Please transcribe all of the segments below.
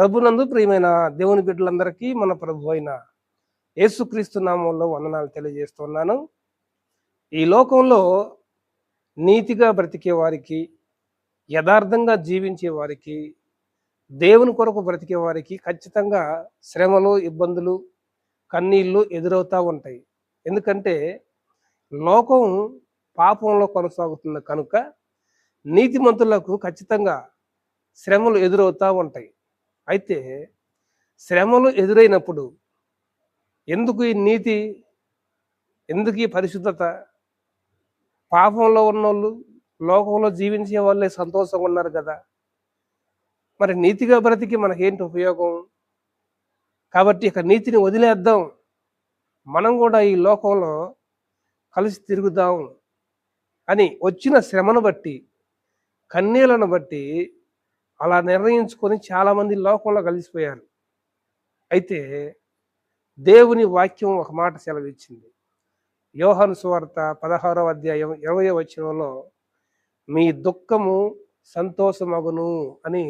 ప్రభునందు ప్రియమైన దేవుని బిడ్డలందరికీ మన ప్రభు అయిన యేసుక్రీస్తు నామంలో వందనాలు తెలియజేస్తున్నాను. ఈ లోకంలో నీతిగా బ్రతికే వారికి యథార్థంగా జీవించే వారికి దేవుని కొరకు బ్రతికే వారికి ఖచ్చితంగా శ్రమలు ఇబ్బందులు కన్నీళ్ళు ఎదురవుతూ ఉంటాయి. ఎందుకంటే లోకం పాపంలో కొనసాగుతుంది కనుక నీతిమంతులకు ఖచ్చితంగా శ్రమలు ఎదురవుతూ ఉంటాయి. అయితే శ్రమలు ఎదురైనప్పుడు ఎందుకు ఈ నీతి ఎందుకు ఈ పరిశుద్ధత? పాపంలో ఉన్నోళ్ళు లోకంలో జీవించే వాళ్ళే సంతోషంగా ఉన్నారు కదా. మరి నీతిగా బ్రతికి మనకేంటి ఉపయోగం? కాబట్టి ఇక నీతిని వదిలేద్దాం. మనం కూడా ఈ లోకంలో కలిసి తిరుగుదాం అని వచ్చిన శ్రమను బట్టి కన్నీళ్ళను బట్టి అలా నిర్ణయించుకొని చాలామంది లోకంలో కలిసిపోయారు. అయితే దేవుని వాక్యం ఒక మాట సెలవిచ్చింది. యోహాను సువార్త పదహారవ అధ్యాయం ఇరవై వచనంలో మీ దుఃఖము సంతోషమగును అని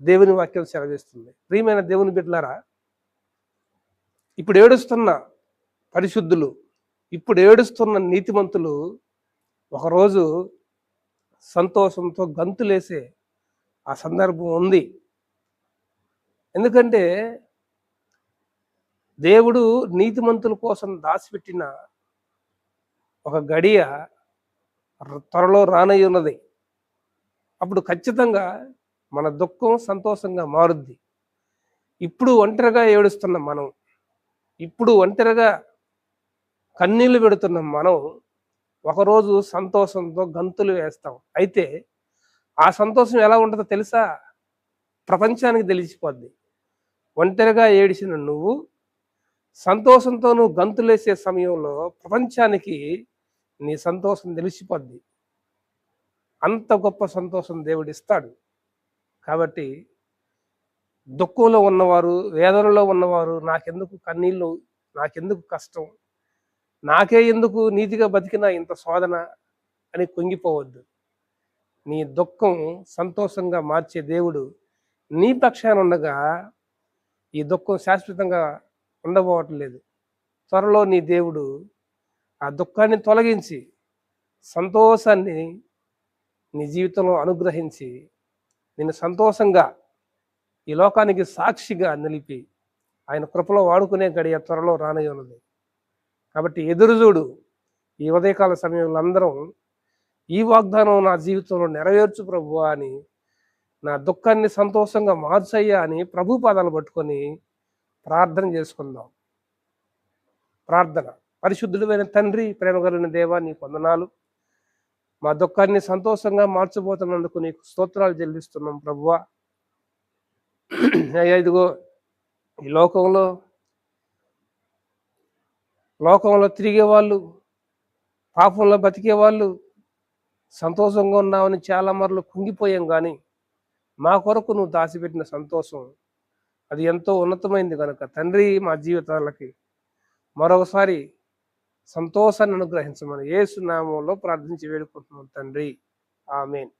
దేవుని వాక్యం సెలవిస్తుంది. ప్రియమైన దేవుని బిడ్డలారా ఇప్పుడు ఏడుస్తున్న పరిశుద్ధులు ఇప్పుడు ఏడుస్తున్న నీతిమంతులు ఒకరోజు సంతోషంతో గంతులేసే ఆ సందర్భం ఉంది. ఎందుకంటే దేవుడు నీతిమంతుల కోసం దాచిపెట్టిన ఒక గడియ త్వరలో రానయ్యి ఉన్నది అప్పుడు ఖచ్చితంగా మన దుఃఖం సంతోషంగా మారుద్ది. ఇప్పుడు ఒంటరిగా ఏడుస్తున్నాం మనం ఇప్పుడు ఒంటరిగా కన్నీళ్ళు పెడుతున్న మనం ఒకరోజు సంతోషంతో గంతులు వేస్తాం. అయితే ఆ సంతోషం ఎలా ఉంటుందో తెలుసా? ప్రపంచానికి తెలిసిపోద్ది. ఒంటరిగా ఏడిచిన నువ్వు సంతోషంతో నువ్వు గంతులేసే సమయంలో ప్రపంచానికి నీ సంతోషం తెలిసిపోద్ది. అంత గొప్ప సంతోషం దేవుడు ఇస్తాడు కాబట్టి దుఃఖంలో ఉన్నవారు వేదనలో ఉన్నవారు నాకెందుకు కన్నీళ్ళు నాకెందుకు కష్టం నాకే ఎందుకు నీతిగా బతికినా ఇంత శోధన అని కుంగిపోవద్దు. నీ దుఃఖం సంతోషంగా మార్చే దేవుడు నీ పక్షాన ఉండగా ఈ దుఃఖం శాశ్వతంగా ఉండబోవటం లేదు. త్వరలో నీ దేవుడు ఆ దుఃఖాన్ని తొలగించి సంతోషాన్ని నీ జీవితంలో అనుగ్రహించి నిన్ను సంతోషంగా ఈ లోకానికి సాక్షిగా నిలిపి ఆయన కృపలో వాడుకునే గడియ త్వరలో రానయ్యున్నది. ఉన్నది కాబట్టి ఎదురుచూడు ఈ ఉదయకాల సమయంలో అందరం ఈ వాగ్దానం నా జీవితంలో నెరవేర్చు ప్రభు అని నా దుఃఖాన్ని సంతోషంగా మార్చయ్యా అని ప్రభు పాదాలు పట్టుకొని ప్రార్థన చేసుకుందాం. ప్రార్థన. పరిశుద్ధుడైన తండ్రి ప్రేమగలిగిన దేవా నీ వందనాలు. మా దుఃఖాన్ని సంతోషంగా మార్చబోతున్నందుకు నీకు స్తోత్రాలు చెల్లిస్తున్నాం ప్రభువా. ఇదిగో ఈ లోకంలో లోకంలో తిరిగే వాళ్ళు పాపంలో బతికే వాళ్ళు సంతోషంగా ఉన్నామని చాలా మరలు కుంగిపోయాం కానీ మా కొరకు నువ్వు దాచిపెట్టిన సంతోషం అది ఎంతో ఉన్నతమైంది కనుక తండ్రి మా జీవితాలకి మరొకసారి సంతోషాన్ని అనుగ్రహించమని యేసు నామంలో ప్రార్థించి వేడుకుంటున్నాం తండ్రి. ఆమెన్.